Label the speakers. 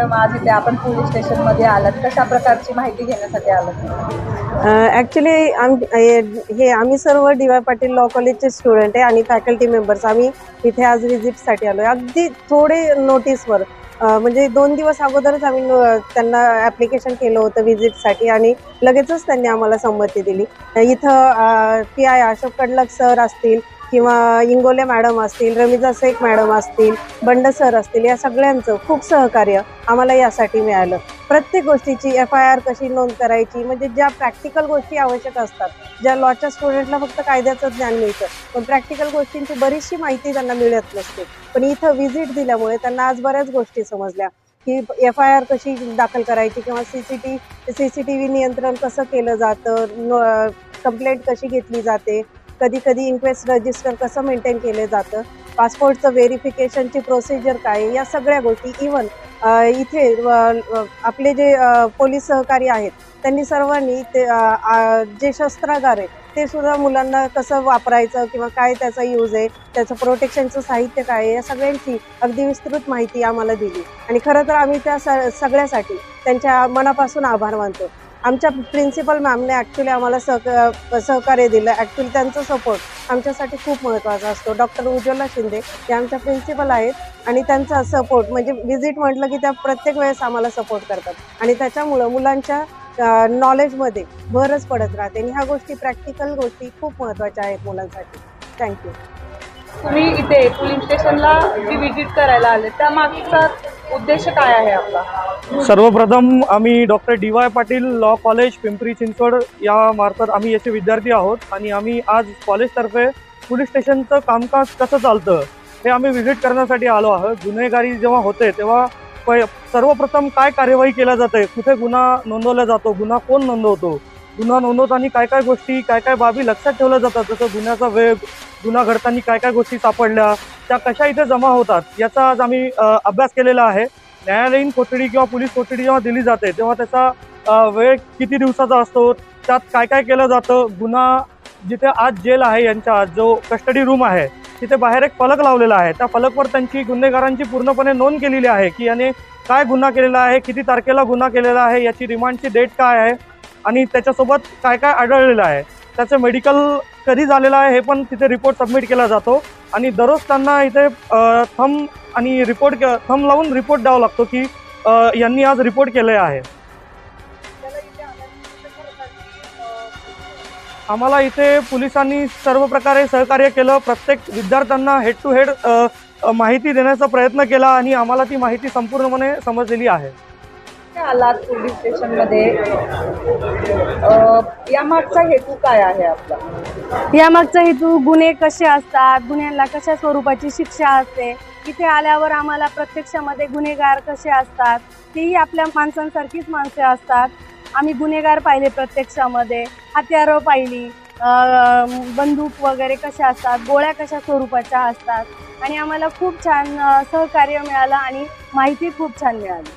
Speaker 1: Madam आज इथे आपण पोलीस स्टेशनमध्ये आलात. कशा प्रकारची माहिती घेण्यासाठी आलात?
Speaker 2: ॲक्च्युली आम हे हे आम्ही सर्व डी वाय पाटील लॉ कॉलेजचे स्टुडंट आहे आणि फॅकल्टी मेंबर्स आम्ही इथे आज व्हिजिटसाठी आलो आहे अगदी थोडे नोटीसवर म्हणजे दोन दिवस अगोदरच आम्ही त्यांना ॲप्लिकेशन केलं होतं व्हिजिटसाठी आणि लगेचच त्यांनी आम्हाला संमती दिली. इथं P I Ashok Kadlak sir असतील किंवा इंगोले मॅडम असतील रमिजा शेख मॅडम असतील बंड सर असतील या सगळ्यांचं खूप सहकार्य आम्हाला यासाठी मिळालं. प्रत्येक गोष्टीची एफ आय आर कशी नोंद करायची म्हणजे ज्या प्रॅक्टिकल गोष्टी आवश्यक असतात ज्या लॉच्या स्टुडंटला फक्त कायद्याचं ज्ञान मिळतं पण प्रॅक्टिकल गोष्टींची बरीचशी माहिती त्यांना मिळत नसते. पण इथं व्हिजिट दिल्यामुळे त्यांना आज बऱ्याच गोष्टी समजल्या की एफ आय आर कशी दाखल करायची किंवा C C T C C T V नियंत्रण कसं केलं जातं कंप्लेंट कशी घेतली जाते कधी कधी इन्क्वेस्ट रजिस्टर कसं मेंटेन केलं जातं पासपोर्टचं व्हेरिफिकेशनची प्रोसिजर काय या सगळ्या गोष्टी इवन इथे आपले जे पोलीस सहकारी आहेत त्यांनी सर्वांनी ते जे शस्त्रागार आहे ते सुद्धा मुलांना कसं वापरायचं किंवा काय त्याचा यूज आहे त्याचं प्रोटेक्शनचं साहित्य काय आहे या सगळ्यांची अगदी विस्तृत माहिती आम्हाला दिली. आणि खरं तर आम्ही त्या स सगळ्यासाठी त्यांच्या मनापासून आभार मानतो. आमच्या प्रिन्सिपल मॅमने ॲक्च्युली आम्हाला सहक सहकार्य दिलं. ॲक्च्युली त्यांचा सपोर्ट आमच्यासाठी खूप महत्त्वाचा असतो. डॉक्टर उज्ज्वला शिंदे या आमच्या प्रिन्सिपल आहेत आणि त्यांचा सपोर्ट म्हणजे व्हिजिट म्हटलं की त्या प्रत्येक वेळेस आम्हाला सपोर्ट करतात. आणि त्याच्यामुळं मुलांच्या नॉलेजमध्ये भरच पडत राहते. आणि ह्या गोष्टी प्रॅक्टिकल गोष्टी खूप महत्त्वाच्या आहेत मुलांसाठी. थँक्यू
Speaker 1: तुम्ही इथे पोलीस स्टेशनला जी व्हिजिट करायला आले त्या मागचा उद्देश काय आहे आपला?
Speaker 3: सर्वप्रथम आम्ही doctor D Y Patil law college Pimpri Chinchwad या मार्फत आम्ही याचे विद्यार्थी आहोत आणि आम्ही आज कॉलेजतर्फे पोलीस स्टेशनचं कामकाज कसं चालतं हे आम्ही व्हिजिट करण्यासाठी आलो आहोत. गुन्हेगारी जेव्हा होते तेव्हा पै सर्वप्रथम काय कार्यवाही केल्या जाते? कुठे गुन्हा नोंदवला जातो? गुन्हा कोण नोंदवतो? गुन्हा नोंदवताना काय काय गोष्टी काय काय बाबी लक्षात ठेवल्या जातात? जसं गुन्ह्याचा वेग गुन्हा घडताना काय काय गोष्टी सापडल्या? त्या कशा इथे जमा होतात याचा आज आम्ही अभ्यास केलेला आहे. न्यायालयीन कोठडी किंवा पोलीस कोठडी जेव्हा दिली जाते तेव्हा त्याचा वेळ किती दिवसाचा असतो त्यात काय काय केलं जातं गुन्हा जिथे आज जेल आहे यांच्या जो कस्टडी रूम आहे तिथे बाहेर एक फलक लावलेला आहे. त्या फलकवर त्यांची गुन्हेगारांची पूर्णपणे नोंद केलेली आहे की याने काय गुन्हा केलेला आहे किती तारखेला गुन्हा केलेला आहे याची रिमांडची डेट काय आहे आणि त्याच्यासोबत काय काय आढळलेलं आहे. त्याचं मेडिकल कधी झालेलं आहे हे पण तिथे रिपोर्ट सबमिट केला जातो. आणि दररोज त्यांना इथे थंब आणि रिपोर्ट थंब लावून रिपोर्ट द्यावा लागतो की यांनी आज रिपोर्ट केले आहे. आम्हाला इथे पोलिसांनी सर्व प्रकारे सहकार्य केलं. प्रत्येक विद्यार्थ्यांना हेड टू हेड माहिती देण्याचा प्रयत्न केला आणि आम्हाला ती माहिती संपूर्णपणे समजलेली आहे.
Speaker 1: आलात पोलीस स्टेशनमध्ये. यामागचा हेतू काय आहे आपला?
Speaker 4: यामागचा हेतू गुन्हे कसे असतात गुन्ह्यांना कशा स्वरूपाची शिक्षा असते इथे आल्यावर आम्हाला प्रत्यक्षामध्ये गुन्हेगार कसे असतात तेही आपल्या माणसांसारखीच माणसे असतात. आम्ही गुन्हेगार पाहिले प्रत्यक्षामध्ये हत्यारं पाहिली बंदूक वगैरे कशा असतात गोळ्या कशा स्वरूपाच्या असतात आणि आम्हाला खूप छान सहकार्य मिळालं आणि माहिती खूप छान मिळाली.